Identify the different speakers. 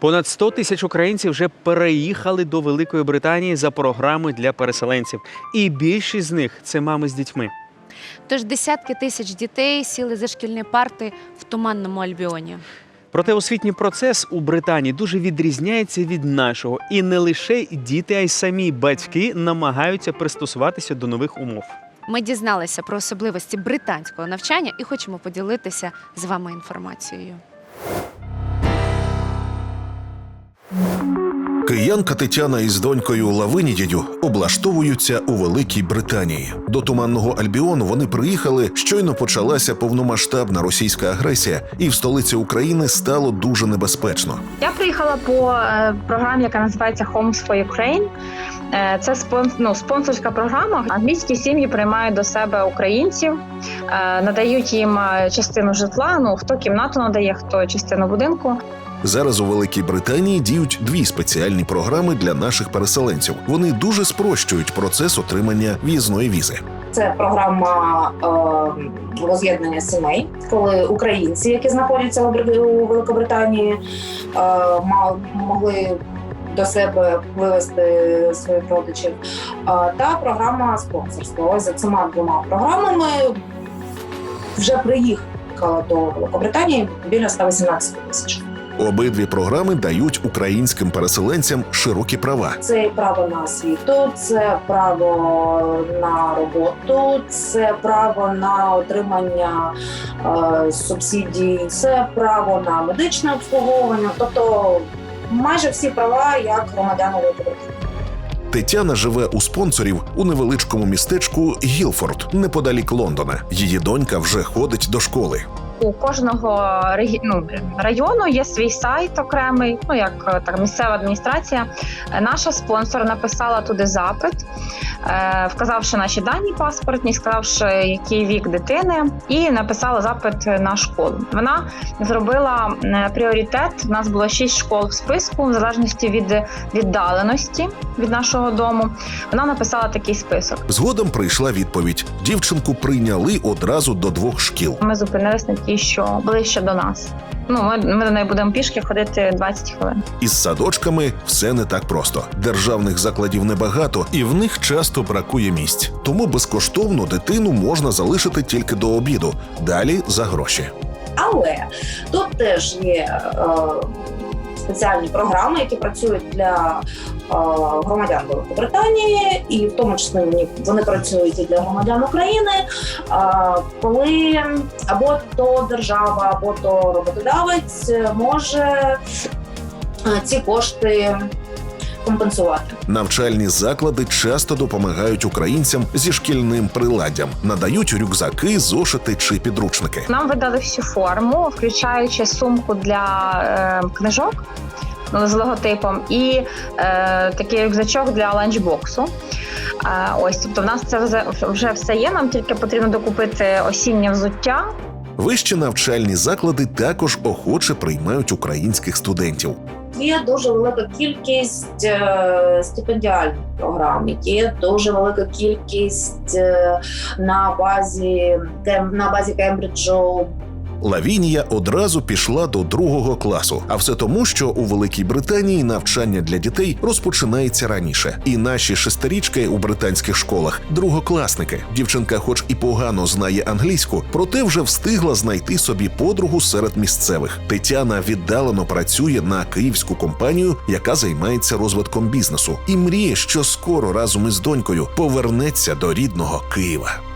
Speaker 1: Понад 100 тисяч українців вже переїхали до Великої Британії за програми для переселенців, і більшість з них це мами з дітьми.
Speaker 2: Тож десятки тисяч дітей сіли за шкільні парти в туманному Альбіоні.
Speaker 1: Проте освітній процес у Британії дуже відрізняється від нашого, і не лише діти, а й самі батьки намагаються пристосуватися до нових умов.
Speaker 2: Ми дізналися про особливості британського навчання і хочемо поділитися з вами інформацією.
Speaker 3: Киянка Тетяна із донькою Лавинією облаштовуються у Великій Британії. До туманного Альбіону вони приїхали. Щойно почалася повномасштабна російська агресія, і в столиці України стало дуже небезпечно.
Speaker 4: Я приїхала по е, програмі, яка називається Homes for Ukraine. Е, Це ну, спонсорська програма. Англійські сім'ї приймають до себе українців, е, надають їм частину житла. Ну хто кімнату надає, хто частину будинку.
Speaker 3: Зараз у Великій Британії діють дві спеціальні програми для наших переселенців. Вони дуже спрощують процес отримання в'їзної візи.
Speaker 5: Це програма е, воз'єднання сімей, коли українці, які знаходяться у Бри- Великобританії, е, могли до себе вивезти своїх родичів. Е, та програма спонсорства. Ось за цими двома програмами вже приїхала до Великобританії біля 118 тисяч.
Speaker 3: Обидві програми дають українським переселенцям широкі права.
Speaker 5: Це право на освіту, це право на роботу, це право на отримання е, субсидій, це право на медичне обслуговування, тобто майже всі права як громадяни Великобританії.
Speaker 3: Тетяна живе у спонсорів у невеличкому містечку Гілфорд, неподалік Лондона. Її донька вже ходить до школи.
Speaker 4: У кожного ну, району є свій сайт окремий, ну як е, так, місцева адміністрація. Е, Наша спонсор написала туди запит, е, вказавши наші дані паспортні, сказавши, який вік дитини, і написала запит на школу. Вона зробила пріоритет. У нас було шість школ в списку, в залежності від віддаленості від нашого дому. Вона написала такий список.
Speaker 3: Згодом прийшла відповідь: дівчинку прийняли одразу до двох шкіл.
Speaker 4: Ми зупинились на ті, що ближче до нас. Ну, ми, ми до неї будемо пішки ходити 20 хвилин.
Speaker 3: Із садочками все не так просто. Державних закладів небагато, і в них часто бракує місць. Тому безкоштовно дитину можна залишити тільки до обіду. Далі за гроші.
Speaker 5: Але тут теж є е, спеціальні програми, які працюють для е, громадян Великобританії, і в тому числі вони, працюють і для громадян України. е, коли або то держава, або то роботодавець може е, ці кошти компенсувати.
Speaker 3: Навчальні заклади часто допомагають українцям зі шкільним приладдям, надають рюкзаки, зошити чи підручники.
Speaker 4: Нам видали всю форму, включаючи сумку для е, книжок з логотипом і е, такий рюкзачок для ланчбоксу. Е, ось, тобто, в нас це вже, вже все є. Нам тільки потрібно докупити осіннє взуття.
Speaker 3: Вищі навчальні заклади також охоче приймають українських студентів.
Speaker 5: Є дуже велика кількість е, стипендіальних програм, є дуже велика кількість е, на базі на базі Кембриджу.
Speaker 3: Лавінія одразу пішла до другого класу, а все тому, що у Великій Британії навчання для дітей розпочинається раніше. І наші шестирічки у британських школах другокласники. Дівчинка, хоч і погано знає англійську, проте вже встигла знайти собі подругу серед місцевих. Тетяна віддалено працює на київську компанію, яка займається розвитком бізнесу, і мріє, що скоро разом із донькою повернеться до рідного Києва.